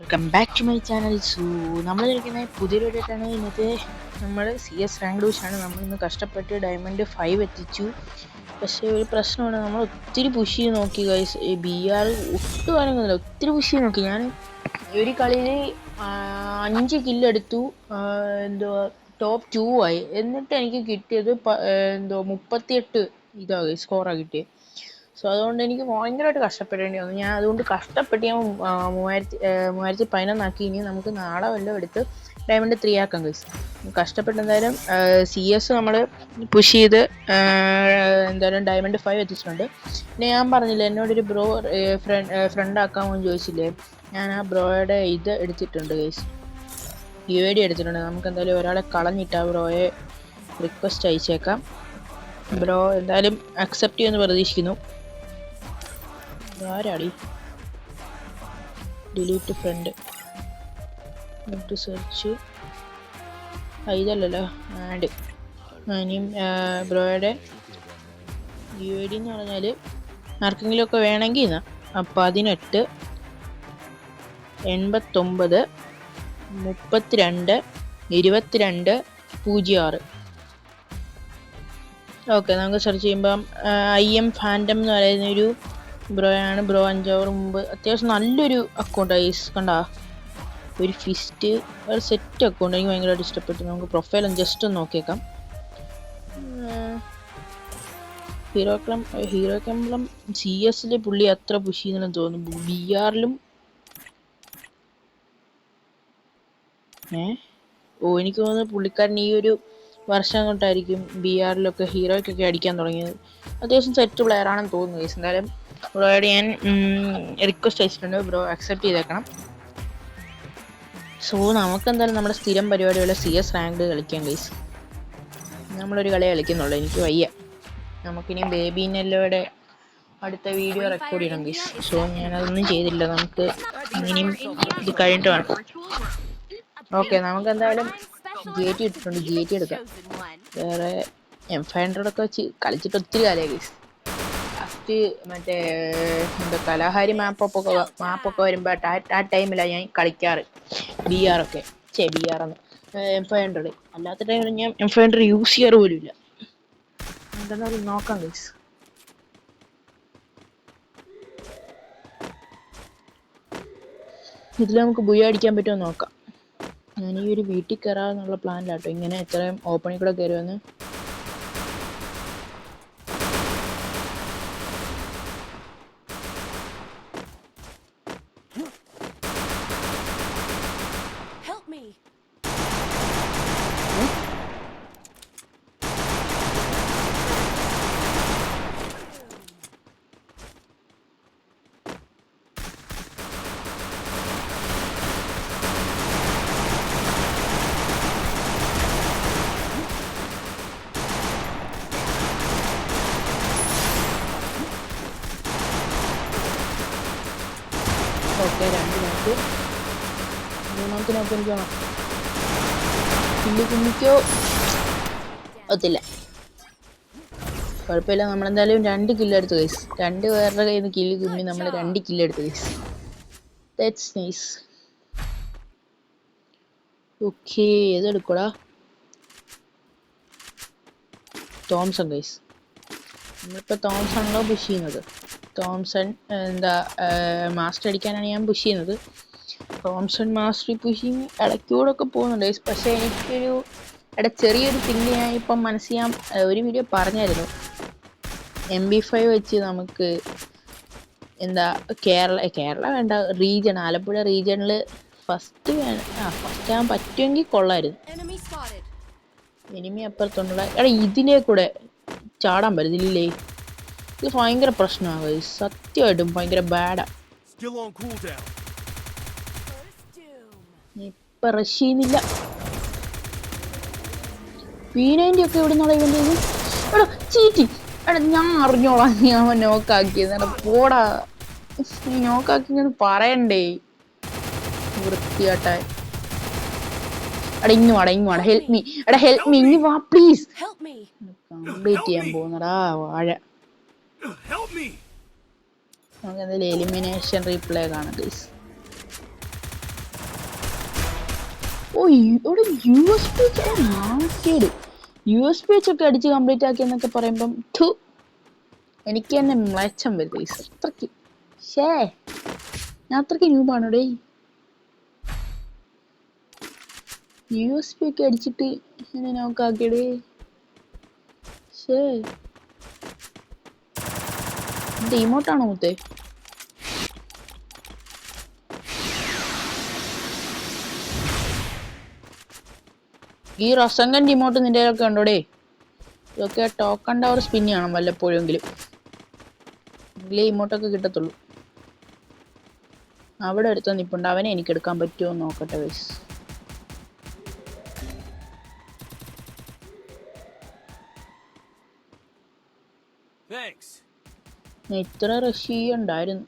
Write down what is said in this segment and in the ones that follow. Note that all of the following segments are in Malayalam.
Welcome back to my channel so നമ്മൾ കളിക്കുന്ന പുതിയൊരു വീഡിയോട്ടാണ് ഇന്നത്തെ നമ്മൾ സി എസ് റാങ്ക് ഡൂഷാണ് നമ്മൾ ഇന്ന് കഷ്ടപ്പെട്ട് ഡയമണ്ട് ഫൈവ് എത്തിച്ചു. പക്ഷേ ഒരു പ്രശ്നമാണ്. നമ്മൾ ഒത്തിരി പുഷ് ചെയ്ത് നോക്കി ഗൈസ് ബി ആർ ഒട്ടും അനങ്ങുന്നില്ല. ഒത്തിരി പുഷ് ചെയ്ത് നോക്കി. ഞാൻ ഒരു കളിയിൽ അഞ്ച് കില്ലെടുത്തു എന്തോ ടോപ്പ് ടു ആയി. എന്നിട്ട് എനിക്ക് കിട്ടിയത് എന്തോ മുപ്പത്തിയെട്ട് ഇതാ സ്കോറാണ് കിട്ടിയത് സോ അതുകൊണ്ട് എനിക്ക് ഭയങ്കരമായിട്ട് കഷ്ടപ്പെടേണ്ടി വന്നു. ഞാൻ അതുകൊണ്ട് കഷ്ടപ്പെട്ട് ഞാൻ മൂവായിരത്തി മൂവായിരത്തി പതിനൊന്നാക്കി ഇനി നമുക്ക് നാളെ വല്ലതും എടുത്ത് ഡയമണ്ട് ത്രീ ആക്കാം ഗൈസ് കഷ്ടപ്പെട്ട് എന്തായാലും സി എസ് നമ്മൾ പുഷ് ചെയ്ത് എന്തായാലും ഡയമണ്ട് ഫൈവ് എത്തിച്ചിട്ടുണ്ട്. പിന്നെ ഞാൻ പറഞ്ഞില്ലേ എന്നോടൊരു ബ്രോ ഫ്രണ്ട് ഫ്രണ്ട് ആക്കാമോ എന്ന് ചോദിച്ചില്ലേ? ഞാൻ ആ ബ്രോയുടെ ഇത് എടുത്തിട്ടുണ്ട് ഗൈസ് യു ഐ ഡി എടുത്തിട്ടുണ്ട്. നമുക്ക് എന്തായാലും ഒരാളെ കളഞ്ഞിട്ട് ആ ബ്രോയെ റിക്വസ്റ്റ് അയച്ചേക്കാം. ബ്രോ എന്തായാലും അക്സെപ്റ്റ് ചെയ്യുമെന്ന് പ്രതീക്ഷിക്കുന്നു. ആരാടി? ഡിലീറ്റ് ഫ്രണ്ട് എന്നിട്ട് സെർച്ച് ഇതല്ലല്ലോ. ആഡ് ഇനിയും ബ്രോയുടെ യു ഐ ഡി എന്ന് പറഞ്ഞാൽ ആർക്കെങ്കിലുമൊക്കെ വേണമെങ്കിൽ ഇന്നാ. പതിനെട്ട് എൺപത്തൊമ്പത് മുപ്പത്തിരണ്ട് ഇരുപത്തിരണ്ട് പൂജ്യം ആറ് ഓക്കെ നമുക്ക് സെർച്ച് ചെയ്യുമ്പം ഐ എം ഫാൻഡം എന്ന് പറയുന്ന ഒരു ബ്രോ അഞ്ചവർ മുമ്പ്. അത്യാവശ്യം നല്ലൊരു അക്കൗണ്ട് ഐസ് കണ്ടാ. ഒരു ഫിസ്റ്റ് ഒരു സെറ്റ് അക്കൗണ്ട് എനിക്ക് ഭയങ്കരമായിട്ട് ഇഷ്ടപ്പെട്ടു. നമുക്ക് പ്രൊഫൈൽ ജസ്റ്റ് ഒന്ന് നോക്കിയേക്കാം. ഹീറോ ക്ലം ഹീറോ കംബ്ലം സി എസിലെ പുള്ളി അത്ര പുഷ് ചെയ്യുന്നെന്ന് തോന്നുന്നു. ബി ആറിലും. ഏ? ഓ എനിക്ക് തോന്നുന്നു പുള്ളിക്കാരൻ ഈ ഒരു വർഷം കൊണ്ടായിരിക്കും ബി ആറിലൊക്കെ ഹീറോയ്ക്കൊക്കെ അടിക്കാൻ തുടങ്ങിയത്. അത്യാവശ്യം സെറ്റ് പ്ലെയർ ആണെന്ന് തോന്നുന്നു എന്തായാലും ബ്രോയോട് ഞാൻ റിക്വസ്റ്റ് അയച്ചിട്ടുണ്ട്. ബ്രോ അക്സെപ്റ്റ് ചെയ്തേക്കണം. സോ നമുക്ക് എന്തായാലും നമ്മുടെ സ്ഥിരം പരിപാടിയുള്ള സി എസ് റാങ്ക് കളിക്കാം ഗൈസ് നമ്മളൊരു കളി കളിക്കുന്നുള്ളൂ. എനിക്ക് വയ്യ. നമുക്കിനി ബേബിനെല്ലോടെ അടുത്ത വീഡിയോ റെക്കോർഡ് ചെയ്യണം ഗൈസ് സോ ഞാനതൊന്നും ചെയ്തില്ല. നമുക്ക് ഇനിയും ഇത് കഴിഞ്ഞിട്ട് വേണം. ഓക്കെ നമുക്ക് എന്തായാലും ജി ടി ഇട്ടിട്ടുണ്ട്. ജി ടി എടുക്കാം. വേറെ എം ഫൈവ് ഹൺഡ്രഡ് ഒക്കെ വെച്ച് കളിച്ചിട്ട് ഒത്തിരി കാലമായി ഗൈസ് ലാസ്റ്റ് മറ്റേ എന്താ കലാഹാരി മാപ്പൊക്കെ മാപ്പൊക്കെ വരുമ്പോൾ ആ ടൈമിലാണ് ഞാൻ കളിക്കാറ്. ബി ആർ ഒക്കെ. ചേ ബി ആർ എന്ന്. എം ഫൈവ് ഹൺഡ്രഡ് അല്ലാത്ത ടൈമിൽ ഞാൻ എം ഫൈവ് ഹൺഡ്രഡ് യൂസ് ചെയ്യാറ് പോലും ഇല്ല എന്തായാലും നോക്കാം ഗൈസ് ഇതിൽ നമുക്ക് ബുയ അടിക്കാൻ പറ്റുമോ നോക്കാം. ഞാൻ ഈ ഒരു വീട്ടിൽ കയറാന്നുള്ള പ്ലാനിലാട്ടോ ഇങ്ങനെ എത്രയും ഓപ്പണിൽ കൂടെ കയറുമെന്ന് Help me! ഓക്കെ രണ്ട് നോക്ക് മൂന്നാമത്തെ നോക്ക് എനിക്ക് വേണം കില്ലി കുഞ്ഞിക്കോ ഒത്തില്ല. കുഴപ്പമില്ല. നമ്മളെന്തായാലും രണ്ട് കില്ല് എടുത്തു കൈസ് രണ്ട് പേരുടെ കയ്യിൽ നിന്ന് കില്ല് കുമ്മി നമ്മൾ രണ്ട് കില്ല് എടുത്തു കൈസ് ദാറ്റ്സ് നൈസ് ഓക്കെ ഏതെടുക്കൂടാ തോംസൺ ഗൈസ് നമ്മളിപ്പോൾ തോംസൺ ആണല്ലോ പുഷ് ചെയ്യുന്നത്. തോംസൺ എന്താ മാസ്റ്റർ അടിക്കാനാണ് ഞാൻ പുഷ് ചെയ്യുന്നത്. തോംസൺ മാസ്റ്റർ പുഷിങ് ഇടയ്ക്കൂടൊക്കെ പോകുന്നുണ്ട്. guys. പക്ഷേ എനിക്കൊരു ഇട ചെറിയൊരു തിങ് ഞാൻ ഇപ്പം മനസ്സിൽ ഞാൻ ഒരു വീഡിയോ പറഞ്ഞായിരുന്നു. എം ബി ഫൈവ് വെച്ച് നമുക്ക് എന്താ കേരള കേരള വേണ്ട റീജിയൺ ആലപ്പുഴ റീജിയണിൽ ഫസ്റ്റ് ആ ഫസ്റ്റ് ആകാൻ പറ്റുമെങ്കിൽ കൊള്ളായിരുന്നു. Enemy spotted. എനിമി അപ്പുറത്തുള്ള എടാ ഇതിനെ കൂടെ ചാടാൻ പറ്റുന്നില്ലേ ഇത് ഭയങ്കര പ്രശ്നമാണ് സത്യമായിട്ടും ഭയങ്കര ബാഡാ ഇപ്പൊ റഷ് ചെയ്യുന്നില്ല ഒക്കെ എവിടെ നിന്നുള്ള ഇവന്റെ എടാ ചീറ്റി. എടാ ഞാൻ അറിഞ്ഞോളാം. നീ അവൻ നോക്കാക്കിയത് എടാ പോടാ. നീ നോക്കാക്കിയത് പറയണ്ടേ. വൃത്തിയാട്ടെ എടാ ഇങ്ങ് വാടാ ഇങ്ങ് വാടാ. ഹെൽപ്പ് മീ എടാ ഹെൽപ്പ് മീ ഇങ്ങ് വാ പ്ലീസ് Help me! കംപ്ലീറ്റ് ചെയ്യാൻ പോകുന്നടാ വാഴ. Help me! നമുക്ക് എന്തായാലും എലിമിനേഷൻ റീപ്ലേ കാണാം പ്ലീസ് ഓ ഇവിടെ യു എസ് പി നാക്കേട് യു എസ് പി ഒക്കെ അടിച്ച് കംപ്ലീറ്റ് ആക്കി എന്നൊക്കെ പറയുമ്പം ഥു എനിക്ക് തന്നെ മ്ലേച്ഛം വരുത്. അത്രയ്ക്ക്. ഷേ ഞാൻ അത്രയ്ക്ക് ന്യൂബാണ് ഡേ യു എസ് പി ഒക്കെ അടിച്ചിട്ട് എന്നെ നോക്കാക്കിയടേ ഷേ ഇത് ഇമോട്ടാണോ മുത്തേ? ഈ റസങ്കൻ ഡിമോട്ട് നിന്റെ കയ്യിലൊക്കെ ഉണ്ടോടേ? ഇതൊക്കെ ടോക്കൺ ടവർ സ്പിൻ ചെയ്യണം വല്ലപ്പോഴെങ്കിലും. എങ്കിലേ ഇമോട്ടൊക്കെ കിട്ടത്തുള്ളൂ. അവിടെ എടുത്ത നിപ്പുണ്ട്. അവനെ എനിക്ക് എടുക്കാൻ പറ്റുമോ നോക്കട്ടെ വയസ് ഇത്ര റഷ് ചെയ്യണ്ടായിരുന്നു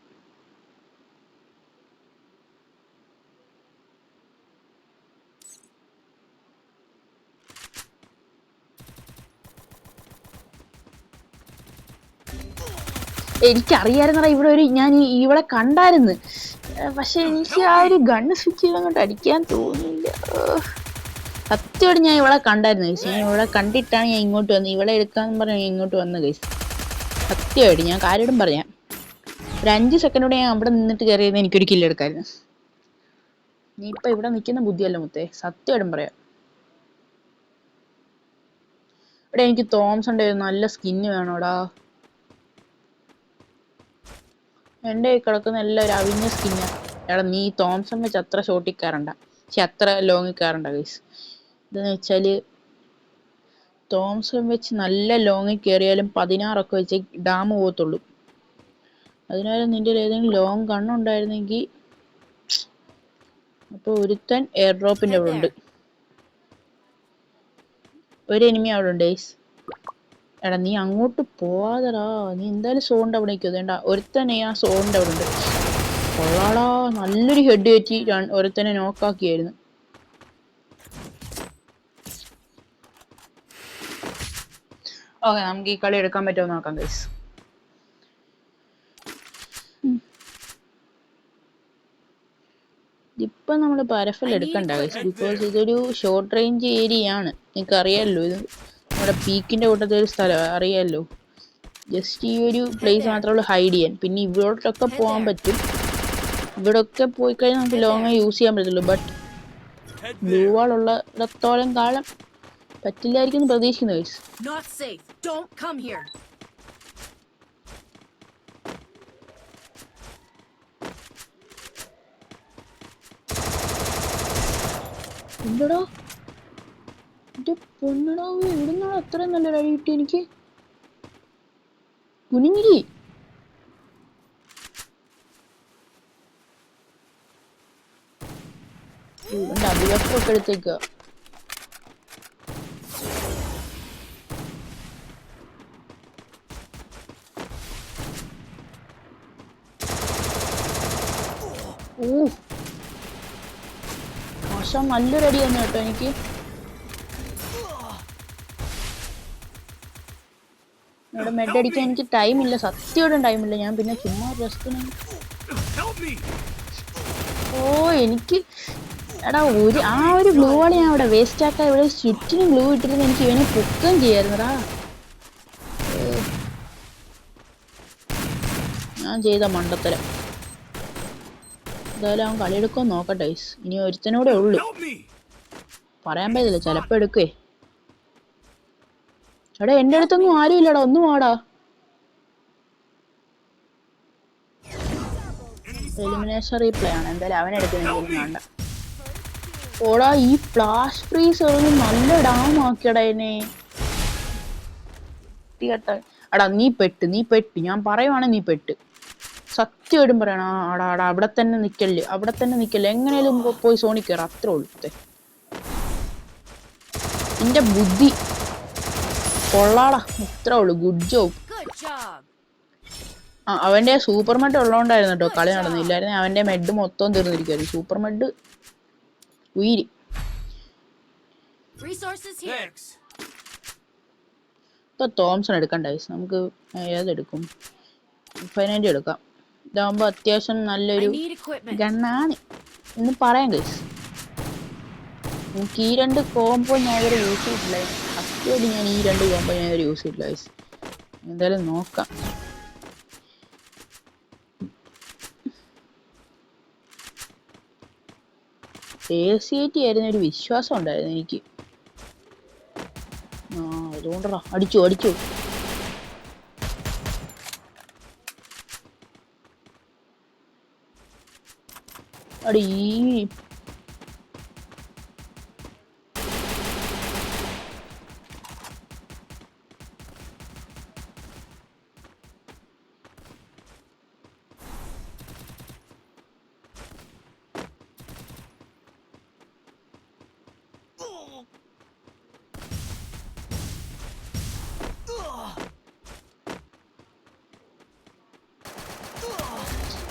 എനിക്കറിയായിരുന്നടാ ഇവിടെ ഒരു ഞാൻ ഇവിടെ കണ്ടായിരുന്നു. പക്ഷെ എനിക്ക് ആ ഒരു ഗണ്ണ് സ്വിച്ച് അങ്ങോട്ട് അടിക്കാൻ തോന്നില്ല സത്യോട് ഞാൻ ഇവിടെ കണ്ടായിരുന്നു guys. ഞാൻ ഇവിടെ കണ്ടിട്ടാണ് ഞാൻ ഇങ്ങോട്ട് വന്നത്. ഇവിടെ എടുക്കാന്ന് പറഞ്ഞ് ഇങ്ങോട്ട് വന്ന ഗൈസ് സത്യമായിട്ട് ഞാൻ കാര്യം പറയാം. ഒരു അഞ്ച് സെക്കൻഡോടെ ഞാൻ അവിടെ നിന്നിട്ട് കയറിയത് എനിക്കൊരു കില്ല് എടുക്കായിരുന്നു. നീ ഇപ്പൊ ഇവിടെ നിൽക്കുന്ന ബുദ്ധിയല്ല മുത്തേ. സത്യമായിട്ടും പറയാം. ഇവിടെ എനിക്ക് തോംസ് ഉണ്ടായിരുന്നു നല്ല സ്കിന്ന് വേണോടാ. എന്റെ കിടക്കുന്ന എല്ലാം ഒരു അവിഞ്ഞ സ്കിന്നാ എടാ നീ തോംസൺ വെച്ച് അത്ര ഷോട്ടിൽ കയറണ്ട. പക്ഷെ അത്ര ലോങ്ങിൽ കയറണ്ട ഗൈസ് ഇതെന്ന് വെച്ചാൽ തോംസൺ വെച്ച് നല്ല ലോങ്ങിൽ കയറിയാലും പതിനാറൊക്കെ വെച്ച് ഡാം പോകത്തുള്ളൂ. അതിനാലും നിന്റെ കയ്യിൽ ഏതെങ്കിലും ലോങ് കണ്ണുണ്ടായിരുന്നെങ്കിൽ അപ്പോൾ ഒരുത്തൻ എയർ ഡ്രോപ്പിന്റെ അവിടെ ഉണ്ട്. ഒരു എനിമി അവിടെ ഉണ്ട് ഗൈസ് എടാ നീ അങ്ങോട്ട് പോവാതെടാ. നീ എന്തായാലും സോണിന്റെ അവിടെ വേണ്ട ഒരുത്തനെ ആ സോണിന്റെ അവിടെ ഉണ്ട്. കൊള്ളാടാ നല്ലൊരു ഹെഡ് കയറ്റി ഒരുത്തനെ നോക്കാക്കിയായിരുന്നു ഓക്കെ നമുക്ക് ഈ കളി എടുക്കാൻ പറ്റുമോ നോക്കാം ഗൈസ് ഇപ്പൊ നമ്മൾ പരഫൽ എടുക്കണ്ട ഗൈസ് ബിക്കോസ് ഇതൊരു ഷോർട്ട് റേഞ്ച് ഏരിയ ആണ്. നിങ്ങൾക്ക് അറിയാലോ ഇത്. നമ്മുടെ പീക്കിന്റെ കൂട്ടത്തിൽ ഒരു സ്ഥലം അറിയാമല്ലോ ജസ്റ്റ് ഈ ഒരു പ്ലേസ് മാത്രമേ ഉള്ളൂ ഹൈഡ് ചെയ്യാൻ പിന്നെ ഇവിടോട്ടൊക്കെ പോകാൻ പറ്റും. ഇവിടൊക്കെ പോയി കഴിഞ്ഞാൽ നമുക്ക് ലോങ് യൂസ് ചെയ്യാൻ പറ്റുള്ളൂ ബട്ട് ബ്ലൂ. വാൾ ഉള്ളിടത്തോളം കാലം പറ്റില്ലായിരിക്കും പ്രതീക്ഷിക്കുന്നു. എന്തടാ? എന്റെ പൊന്നടാവ് എവിടുന്നാണ് അത്രയും നല്ലൊരു അടി കിട്ടി എനിക്ക്? കുനിഞ്ഞിരി. ഇവന്റെ അഭിവസ്ത്രമൊക്കെ എടുത്തേക്ക ഓ. പക്ഷെ നല്ലൊരു അടി തന്നെ കേട്ടോ എനിക്ക്. ഇവിടെ മെഡ് അടിക്കാൻ എനിക്ക് ടൈമില്ല സത്യമായിട്ടും ടൈമില്ല ഞാൻ പിന്നെ ചുമ്മാ റെസ്റ്റിന് ഓ എനിക്ക് എടാ ഒരു ആ ഒരു ഗ്ലൂ ആണ് ഞാൻ അവിടെ വേസ്റ്റ് ആക്കാൻ ഇവിടെ ചുറ്റിനും ഗ്ലൂ ഇട്ടിരുന്ന് എനിക്ക് ഇവനെ പൊക്കം ചെയ്യായിരുന്നടാ. ഞാൻ ചെയ്ത മണ്ടത്തരം. എന്തായാലും അവൻ കളിയെടുക്കാൻ നോക്കട്ടെ ഇനി ഒരുത്തനൂടെ ഉള്ളു. പറയാൻ പറ്റില്ല ചിലപ്പോ എടുക്കേ എടാ എന്റെ അടുത്തൊന്നും ആരും ഇല്ലടാ ഒന്നും ആടാ എലിമിനേഷൻ റീപ്ലേ ആണ്. എന്തായാലും അവൻ എടുക്കുന്നെങ്കിലും വേണ്ട. ഓടാ ഈ ഫ്ലാഷ് ഫ്രീസ് നല്ല ഡാം ആക്കിയടാ എന്നെ. അടാ എടാ നീ പെട്ട് നീ പെട്ട്. ഞാൻ പറയുവാണ് നീ പെട്ട്. സത്യമായിട്ടും പറയണ ആടാ ആടാ അവിടെ തന്നെ നിക്കല്ലേ അവിടെ തന്നെ നിക്കല്ലേ. എങ്ങനെയാലും പോയി സോണി കയറാം അത്രേ ഉള്ളൂ. നിന്റെ ബുദ്ധി. കൊള്ളാടാ. ഇത്ര ഉള്ളൂ. ഗുഡ് ജോബ് ആ അവന്റെ സൂപ്പർ മെഡ് ഉള്ളതുകൊണ്ടായിരുന്നു കേട്ടോ കളി നടന്നില്ലായിരുന്നു അവന്റെ മെഡ് മൊത്തം തീർന്നിരിക്കുവായിരുന്നു. സൂപ്പർ മെഡ് ഉയിരി. ഇപ്പൊ തോംസൺ എടുക്കണ്ട. നമുക്ക് ഏതെടുക്കും ഫൈനന്റി എടുക്കാം. ഇതാകുമ്പോ അത്യാവശ്യം നല്ലൊരു. ഗണ്ണാണ് എന്ന് പറയാം ഗൈസ് എനിക്ക് ഈ രണ്ട് കോംബോ ഞാൻ ഇവരെ യൂസ് ചെയ്തിട്ടില്ല ഫസ്റ്റ് ഞാൻ ഈ രണ്ട് കോമ്പോ ഞാൻ ഇതുവരെ യൂസ് ഗൈസ് എന്തായാലും നോക്കാം. ഏസിയേറ്റി ആയിരുന്ന ഒരു വിശ്വാസം ഉണ്ടായിരുന്നു എനിക്ക്. ആ അതുകൊണ്ടടാ. അടിച്ചു അടിച്ചു. അടി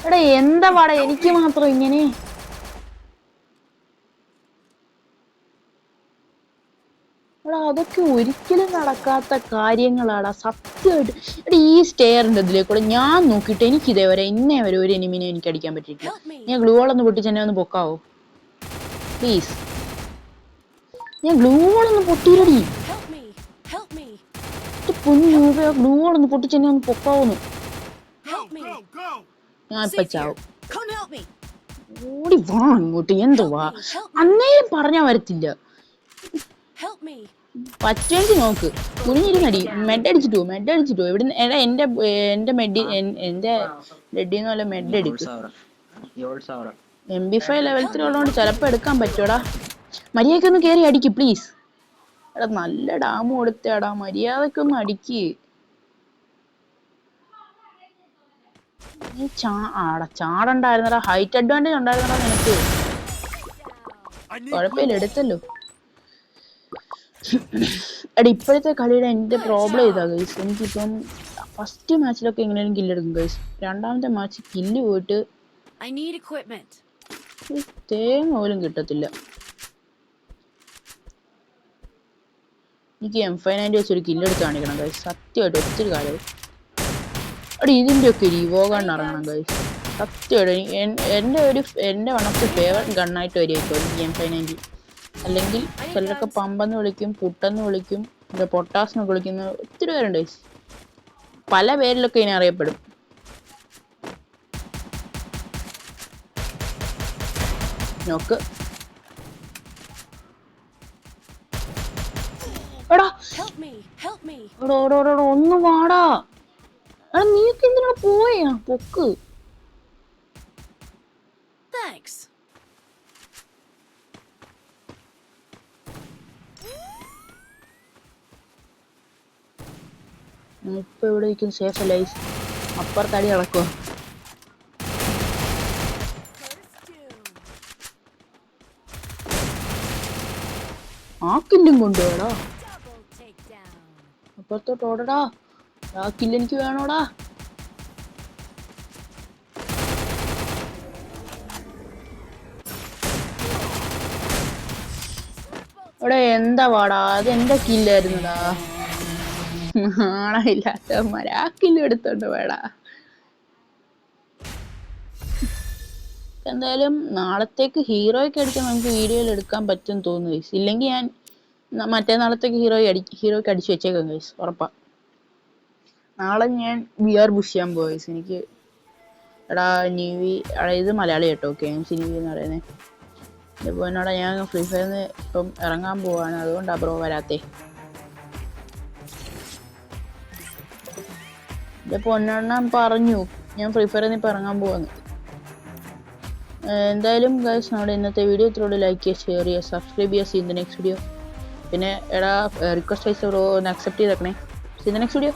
എടാ എന്താ പാടാ? എനിക്ക് മാത്രം ഇങ്ങനെ? എടാ അതൊക്കെ ഒരിക്കലും നടക്കാത്ത കാര്യങ്ങളാടാ സത്യമായിട്ട്. എടാ ഈ സ്റ്റെയറിന്റെ ഇതിലേ കൂടെ ഞാൻ നോക്കിയിട്ട് എനിക്ക് ഇതേവരെ ഇന്നേ വരെ ഒരു എനിമിനെ എനിക്ക് അടിക്കാൻ പറ്റിയിട്ടില്ല. ഞാൻ ഗ്ലൂ ഒന്ന് പൊട്ടിച്ച് എന്നെ ഒന്ന് പൊക്കാവോ? പ്ലീസ് ഞാൻ ഗ്ലൂ ഒന്ന് പൊട്ടിയിരടി പൊന്നു ഗ്ലൂ ഒന്ന് പൊട്ടിച്ച് എന്നെ ഒന്ന് പൊക്കാവുന്നു. ഞാൻ ഇപ്പൊ ചാവും. ഓടി വാ ഇങ്ങോട്ട്. എന്തുവാ? അന്നേരം പറഞ്ഞാ വരത്തില്ല. പറ്റുമെങ്കിൽ നോക്ക്. കുനിഞ്ഞിരുന്നടി. മെഡ് അടിച്ചിട്ടു? മെഡ് അടിച്ചിട്ടു? ഇവിടെ എടാ എന്റെ എന്റെ മെഡി എന്റെ ഡെഡിന്ന് പോലെ മെഡ് എടുക്കും എം ബി ഫൈവ് ലെവലത്തിലുള്ളതുകൊണ്ട് ചിലപ്പോ എടുക്കാൻ പറ്റൂടാ മര്യാദയ്ക്ക് ഒന്ന് കയറി അടിക്ക് പ്ലീസ് എടാ നല്ല ഡാം കൊടുത്തേടാ മര്യാദക്കൊന്ന് അടിക്ക്. നീ ചാ ആടാ ചാടണ്ടായിരുന്നടാ. ഹൈറ്റ് അഡ്വാന്റേജ് ഉണ്ടായിരുന്നടാ നിനക്ക്. കുഴപ്പമില്ല എടുത്തല്ലോ. എടാ ഇപ്പോഴത്തെ കളിയുടെ എന്റെ പ്രോബ്ലം ഇതാ ഗൈസ് എനിക്കിപ്പം ഫസ്റ്റ് മാച്ചിലൊക്കെ എങ്ങനെയും കില്ലെടുക്കും ഗൈസ് രണ്ടാമത്തെ മാച്ച് കില്ല് പോയിട്ട് തേങ്ങ പോലും കിട്ടത്തില്ല. എനിക്ക് എം ഫൈവ് നയന്റി വെച്ച് ഒരു കില്ലെടുത്ത് കാണിക്കണം കൈ സത്യമായിട്ട് ഒത്തിരി കാലം അവിടെ ഇതിന്റെ ഒക്കെ ഇവോ ഗൺ ഇറങ്ങണം കൈ സത്യമായിട്ട് എന്റെ ഒരു എന്റെ വൺ ഓഫ് ദി ഫേവറേറ്റ് ഗണ്ണായിട്ട് വരികയോ എനിക്ക് എം ഫൈവ് നയന്റി അല്ലെങ്കിൽ ചിലരൊക്കെ പമ്പെന്ന് വിളിക്കും പുട്ടെന്ന് വിളിക്കും എന്റെ പൊട്ടാസിനൊക്കെ വിളിക്കുന്ന ഒത്തിരി പേരുണ്ട് പല പേരിലൊക്കെ ഇനി അറിയപ്പെടും. നോക്ക്. എടാ എടാ, ഒന്ന് വാടാ എടാ നീയൊക്കെ എന്തിനാ പോയാ പൊക്ക് Thanks. ഇപ്പൊ ഇവിടെ ഇരിക്കും സേഫ് guys. അപ്പുറത്തടി നടക്കോ ആക്കിന്റെ കൊണ്ടുപോയടാ കൊണ്ടുപോടാ. അപ്പുറത്തോട്ട് ഓടടാ. ആ കില്ല് എനിക്ക് വേണോടാ. ഇവിടെ എന്താ പാടാ അത് എന്റെ കില്ലായിരുന്നടാ നാണമില്ലാത്തവന്മാര് ആ കില്ല് എടുത്തോണ്ട് വേടാ. എന്തായാലും നാളത്തേക്ക് ഹീറോയ്ക്ക് അടിക്കാൻ നമുക്ക് വീഡിയോയിൽ എടുക്കാൻ പറ്റും തോന്നുന്നു ഇല്ലെങ്കിൽ ഞാൻ മറ്റേ നാളത്തേക്ക് ഹീറോയെ അടി ഹീറോയ്ക്ക് അടിച്ചു വെച്ചേക്കാം ഗൈസ് ഉറപ്പാ. നാളെ ഞാൻ വി ആർ ബുഷ് ചെയ്യാൻ പോയി എനിക്ക് എടാ നീവി എടാ ഇത് മലയാളി കേട്ടോ കെ എം സി നിവി എന്ന് പറയുന്നത് ഇതിപ്പോൾ ഞാൻ ഫ്രീ ഫയറിന്ന് ഇപ്പം ഇറങ്ങാൻ പോവാണ് അതുകൊണ്ടാ ബ്രോ വരാത്തേ. ഇതിപ്പോൾ ഒന്നെണ്ണം പറഞ്ഞു ഞാൻ ഫ്രീ ഫയറിൽ ഇപ്പം ഇറങ്ങാൻ പോവാന്ന്. എന്തായാലും ഗൈസ് നമ്മുടെ ഇന്നത്തെ വീഡിയോ ഇത്രയോട് ലൈക്ക് ചെയ്യുക ഷെയർ ചെയ്യുക സബ്സ്ക്രൈബ് ചെയ്യുക. സീൻ ദ നെക്സ്റ്റ് വീഡിയോ പിന്നെ എടാ റിക്വസ്റ്റ് വൈസ് ബ്രോ ഒന്ന് അക്സെപ്റ്റ് ചെയ്തേക്കണേ. See next video